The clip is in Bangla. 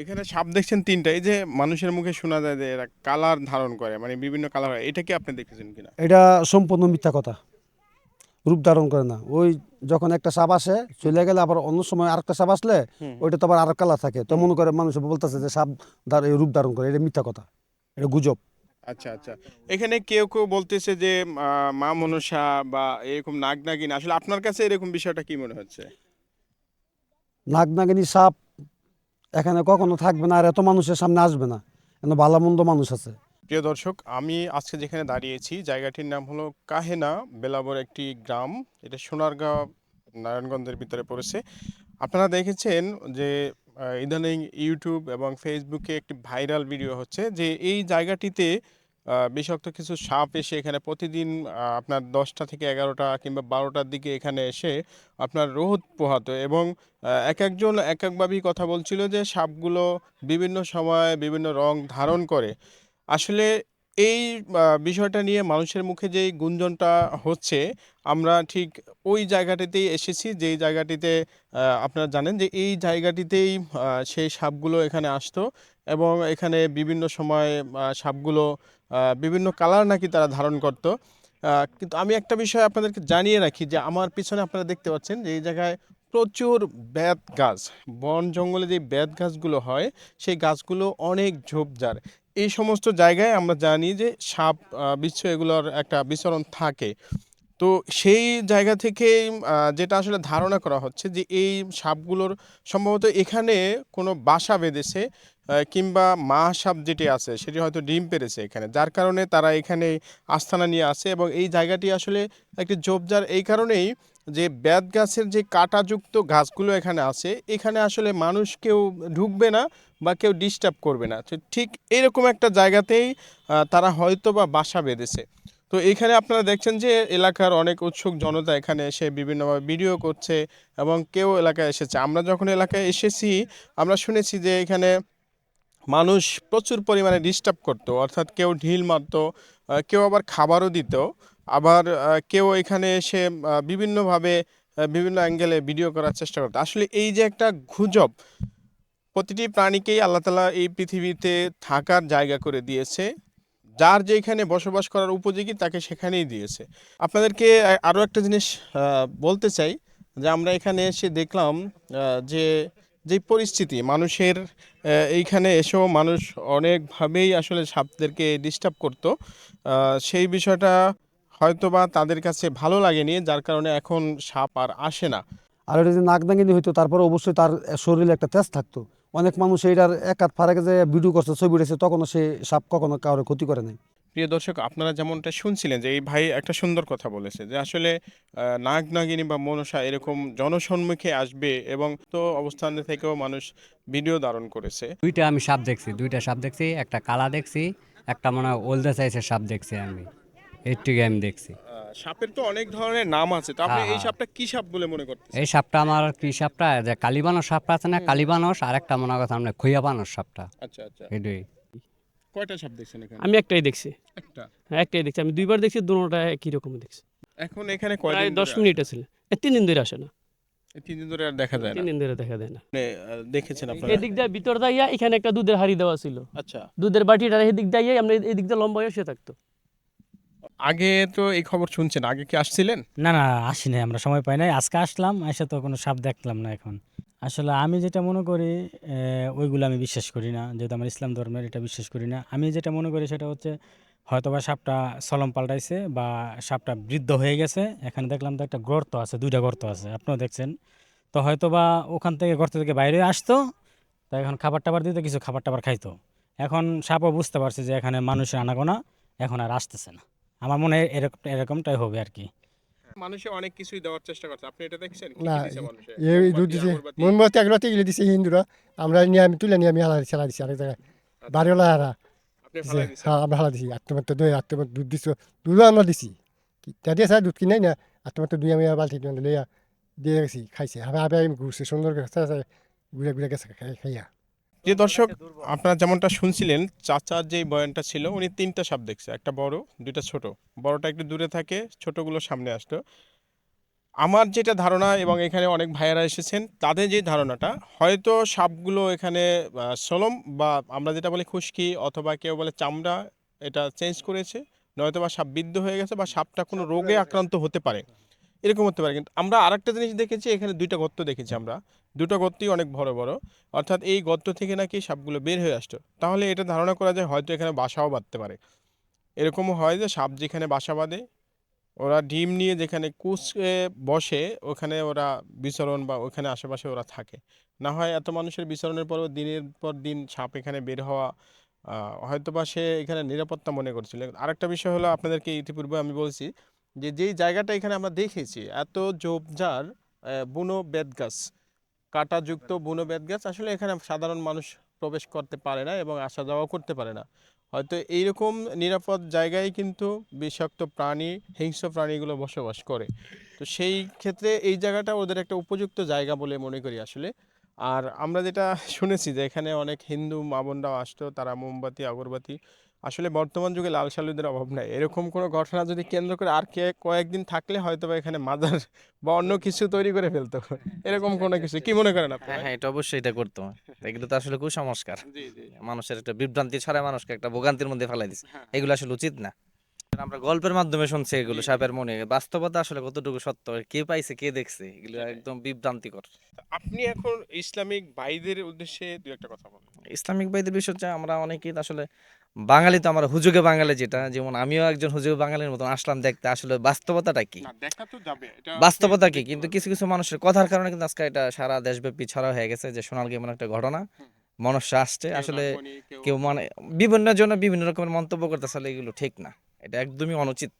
এখানে সাপ দেখছেন তিনটা এই যে মানুষের মুখে শোনা যায় যে এরা কালার ধারণ করে মানে বিভিন্ন কালার হয়। এটা কি আপনি দেখেছেন কিনা? এটা সম্পূর্ণ মিথ্যা কথা। রূপ ধারণ করে না। ওই যখন একটা সাপ আসে চলে গেলে আবার অন্য সময় আরেকটা সাপ আসলে ওইটা তো আবার আর কালার থাকে। তো মনে করে মানুষ বলতেছে যে সাপ রূপ ধারণ করে। এটা মিথ্যা কথা। এটা গুজব। আচ্ছা আচ্ছা। এখানে কেউ কেউ বলতেছে যে মা মনসা বা এরকম নাগ নাগিন। আসলে আপনার কাছে এরকম বিষয়টা কি মনে হচ্ছে? নাগ নাগিনী সাপ এখানে কখনো থাকবে না আর এত মানুষের সামনে আসবে না। এখানে ভালো মন্দ মানুষ আছে। প্রিয় দর্শক, আমি আজকে যেখানে দাঁড়িয়েছি, জায়গাটির নাম হলো কাহেনা বেলাবর একটি গ্রাম। এটা সোনারগাঁও, নারায়ণগঞ্জের ভিতরে পড়েছে। আপনারা দেখেছেন যে ইদানিং ইউটিউব এবং ফেসবুকে একটি ভাইরাল ভিডিও হচ্ছে যে, এই জায়গাটিতে বিষাক্ত কিছু সাপ এসে এখানে প্রতিদিন আপনার দশটা থেকে এগারোটা কিংবা বারোটার দিকে এখানে এসে আপনার রোদ পোহাতো এবং এক একজন এক একভাবেই কথা বলছিল যে সাপগুলো বিভিন্ন সময়ে বিভিন্ন রং ধারণ করে। আসলে এই বিষয়টা নিয়ে মানুষের মুখে যেই গুঞ্জনটা হচ্ছে, আমরা ঠিক ওই জায়গাটিতেই এসেছি, যেই জায়গাটিতে আপনারা জানেন যে এই জায়গাটিতেই সেই সাপগুলো এখানে আসতো এবং এখানে বিভিন্ন সময় সাপগুলো বিভিন্ন কালার নাকি তারা ধারণ করতো। কিন্তু আমি একটা বিষয় আপনাদেরকে জানিয়ে রাখি যে আমার পিছনে আপনারা দেখতে পাচ্ছেন যে এই জায়গায় প্রচুর বেত গাছ। বন জঙ্গলে যে বেত গাছগুলো হয়, সেই গাছগুলো অনেক ঝোপঝাড়। এই সমস্ত জায়গায় আমরা জানি যে সাপ বিচ্ছু এগুলোর একটা বিচরণ থাকে। তো সেই জায়গা থেকে যেটা আসলে ধারণা করা হচ্ছে যে এই সাপগুলোর সম্ভবত এখানে কোনো বাসা বেঁধেছে কিংবা মা সাপ যেটি আছে, সেটি হয়তো ডিম পেরেছে এখানে। যার কারণে তারা এখানে আস্থানা নিয়ে আসে এবং এই জায়গাটি আসলে একটি ঝোপঝাড়। এই কারণেই যে বেত গাছের যে কাঁটাযুক্ত গাছগুলো এখানে আছে, এখানে আসলে মানুষ কেউ ঢুকবে না বা কেউ ডিস্টার্ব করবে না। তো ঠিক এরকম একটা জায়গাতেই তারা হয়তো বা বাসা বেঁধেছে। তো এখানে আপনারা দেখছেন যে এলাকার অনেক উৎসুক জনতা এখানে এসে বিভিন্নভাবে ভিডিও করছে এবং কেউ এলাকায় এসেছে। আমরা যখন এলাকায় এসেছি, আমরা শুনেছি যে এখানে মানুষ প্রচুর পরিমাণে ডিস্টার্ব করতো। অর্থাৎ কেউ ঢিল মারতো কেউ আবার খাবারও দিত। আবার কেউ এখানে এসে বিভিন্নভাবে বিভিন্ন অ্যাঙ্গেলে ভিডিও করার চেষ্টা করতো। আসলে এই যে একটা গুজব, প্রতিটি প্রাণীকেই আল্লাহ তালা এই পৃথিবীতে থাকার জায়গা করে দিয়েছে। যার যেখানে বসবাস করার উপযোগী তাকে সেখানেই দিয়েছে। আপনাদেরকে আরও একটা জিনিস বলতে চাই, যে আমরা এখানে এসে দেখলাম যে যে পরিস্থিতি, মানুষের এইখানে এসেও মানুষ অনেকভাবেই আসলে সাপদেরকে ডিস্টার্ব করতো। সেই বিষয়টা হয়তোবা তাদের কাছে ভালো লাগেনি যার কারণে এখন সাপ আর আসে না। আর এটা যদি নাক নাগিনী হইতো তারপরে অবশ্যই তার শরীরে একটা তেজ থাকতো। অনেক মানুষ এইটার এক হাত ফারাকে যে ভিডিও করছে ছবি উঠেছে তখনও সে সাপ কখনো কারোর ক্ষতি করে নাই। প্রিয় দর্শক আপনারা যেমনটা শুনছিলেন যে এই ভাই একটা সুন্দর কথা বলেছে যে আসলে নাগ নাগিনী বা মনসা এরকম জনসম্মুখে আসবে এবং তো অবস্থান থেকেও মানুষ ভিডিও ধারণ করেছে। দুইটা আমি সাপ দেখছি দুইটা সাপ দেখছি একটা কালা দেখছি একটা মনে হয় ওলদা সাইজের সাপ দেখছি আমি। আমি দেখছি। সাপের তো অনেক ধরনের নাম আছে। তো আপনি হ্যাঁ, এই হ্যাঁ। সাপটা কি সাপ বলে মনে করতেছেন? এই সাপটা আমার কি সাপটা? যে কালীবানস সাপটা আছে না কালীবানস আর একটা মনে কথা আমরা সাপটা। আচ্ছা আচ্ছা। এটাই কয়টা সাপ দেখছেন এখানে? আমি একটাই দেখছি। একটা? হ্যাঁ একটাই দেখছি। আমি দুইবার দেখছি দুটোটা একই রকম দেখছি। এখন এখানে প্রায় দশ মিনিট আছে? এ, তিন দিন ধরে আসে না? তিন দিন ধরে আর দেখা যায় না? তিন দিন ধরে দেখা দেয় না। মানে, দেখেছেন আপনারা? এদিক দিয়ে ভিতর দাইয়া এখানে একটা দুধের হাড়ি দেওয়া ছিল। আচ্ছা। দুধের বাটিটা এদিক দিয়ে আমরা এদিক দিয়ে লম্বা হয়ে শুয়ে থাকতো। আগে তো এই খবর শুনছেন, আগে কি আসছিলেন? না না আসি নাই আমরা সময় পাই নাই। আজকে আসলাম, এসে তো কোনো সাপ দেখলাম না এখন। আসলে আমি যেটা মনে করি ওইগুলো আমি বিশ্বাস করি না। যেহেতু আমার ইসলাম ধর্মের, এটা বিশ্বাস করি না। আমি যেটা মনে করি সেটা হচ্ছে, হয়তোবা সাপটা সলম পাল্টাইছে বা সাপটা বৃদ্ধ হয়ে গেছে। এখানে দেখলাম তো একটা গর্ত আছে, দুইটা গর্ত আছে, আপনিও দেখছেন। তো হয়তোবা ওখান থেকে, গর্ত থেকে বাইরে আসতো, তো এখন খাবার টাবার দিত, কিছু খাবার টাবার খাইতো। এখন সাপও বুঝতে পারছে যে এখানে মানুষের আনাগোনা, এখন আর আসতেছে না। আমার মনে হয় এরকম এরকমটাই হবে আর কি। মানুষে অনেক কিছুই দেওয়ার চেষ্টা করছে। আপনি এটা দেখছেন? কি না, মানুষে? এই দুধ দিছে? মোমবাতি আগরবাতি এগুলো দিছে হিন্দুরা। আমরা নিয়ে আমি তুলে নিয়ে আমি হালা দিছি হালা দিছি আরেক জায়গায়। বাড়িওয়ালা হারা। আপনি দিছে ফালাই হ্যাঁ আমরা হালা দিছি। আত্মমাত্র দই আত্মমাত্র দুধ দিছো। দুধও আমরা দিছি। তা দিয়ে স্যার দুধ কিনাই না। আত্মমাত্র দুই আমি বালতি দিয়ে লইয়া দিয়ে গেছি খাইছে। আবার আবার আমি ঘুরছে সুন্দর করে আছে, আছে, ঘুরে ঘুরে গেছে খাই- খাইয়া। যে দর্শক আপনারা যেমনটা শুনছিলেন চাচার যে বয়ানটা ছিল উনি তিনটা সাপ দেখছে একটা বড় দুইটা ছোট। বড়টা একটু দূরে থাকে ছোটগুলো সামনে আসতো আমার যেটা ধারণা এবং এখানে অনেক ভাইয়েরা এসেছেন তাদের যে ধারণাটা হয়তো সাপগুলো এখানে সলম বা আমরা যেটা বলি খুশকি অথবা কেউ বলে চামড়া এটা চেঞ্জ করেছে নয়তো বা সাপ বিদ্ধ হয়ে গেছে বা সাপটা কোনো রোগে আক্রান্ত হতে পারে। এরকম হতে পারে। কিন্তু আমরা আরেকটা জিনিস দেখেছি, এখানে দুইটা গর্ত দেখেছি আমরা। দুটো গর্তই অনেক বড় বড়। অর্থাৎ এই গর্ত থেকে নাকি সাপগুলো বের হয়ে আসতো। তাহলে এটা ধারণা করা যায় হয়তো এখানে বাসাও বাঁধতে পারে। এরকমও হয় যে সাপ যেখানে বাসা বাঁধে, ওরা ডিম নিয়ে যেখানে কুচে বসে, ওখানে ওরা বিচরণ বা ওখানে আশেপাশে ওরা থাকে। না হয় এত মানুষের বিচরণের পরও দিনের পর দিন সাপ এখানে বের হওয়া হয়তো বা সে এখানে নিরাপত্তা মনে করছিল। আরেকটা বিষয় হলো আপনাদেরকে ইতিপূর্বে আমি বলছি যে, যেই জায়গাটা এখানে আমরা দেখেছি, এত ঝোপঝাড় বুনো বেত গাছ, কাঁটাযুক্ত বুনো বেত গাছ আসলে এখানে সাধারণ মানুষ প্রবেশ করতে পারে না এবং আসা যাওয়া করতে পারে না। হয়তো এইরকম নিরাপদ জায়গায় কিন্তু বিষাক্ত প্রাণী, হিংস্র প্রাণীগুলো বসবাস করে। তো সেই ক্ষেত্রে এই জায়গাটা ওদের একটা উপযুক্ত জায়গা বলে মনে করি আসলে। আর আমরা যেটা শুনেছি যে এখানে অনেক হিন্দু মা বোনরাও আসতো তারা মোমবাতি আগরবাতি। আসলে বর্তমান যুগে লাল সালুদের অভাব নাই। এরকম কোনো ঘটনা যদি কেন্দ্র করে আর কে কয়েকদিন থাকলে হয়তো বা এখানে মাজার বা অন্য কিছু তৈরি করে ফেলতো। এরকম কোনো কিছু কি মনে করেন আপনি হ্যাঁ হ্যাঁ এটা অবশ্যই এটা করতো। এগুলো তো আসলে কুসংস্কার। মানুষের একটা বিভ্রান্তি ছড়ায় মানুষকে একটা ভোগান্তির মধ্যে ফেলাই দিচ্ছে হ্যাঁ। এগুলো আসলে উচিত না। আমরা গল্পের মাধ্যমে শুনছি এগুলো সাপের মনে। বাস্তবতা আসলে কতটুকু সত্য? কে পাইছে কে দেখছে? এগুলো একদম বিভ্রান্তিকর। আপনি এখন ইসলামিক ভাইদের উদ্দেশ্যে দু একটা কথা বলেন। ইসলামিক বাইদের বিষয় হচ্ছে আমরা অনেকেই আসলে বাঙালি তো আমরা হুজুগে বাঙালি যেটা যেমন আমিও একজন হুজুগে বাঙালির মতন আসলাম দেখতে। আসলে বাস্তবতাটা কি? না দেখা তো যাবে এটা বাস্তবতা কি? কিন্তু কিছু কিছু মানুষের কথার কারণে কিন্তু আজকে এটা সারা দেশব্যাপী ছড়া হয়ে গেছে যে সোনাল এমন একটা ঘটনা। মনুষ্য আসছে আসলে কেউ মানে বিভিন্ন জন্য বিভিন্ন রকমের মন্তব্য করতেছে আসলে এগুলো ঠিক না। এটা একদমই অনুচিত।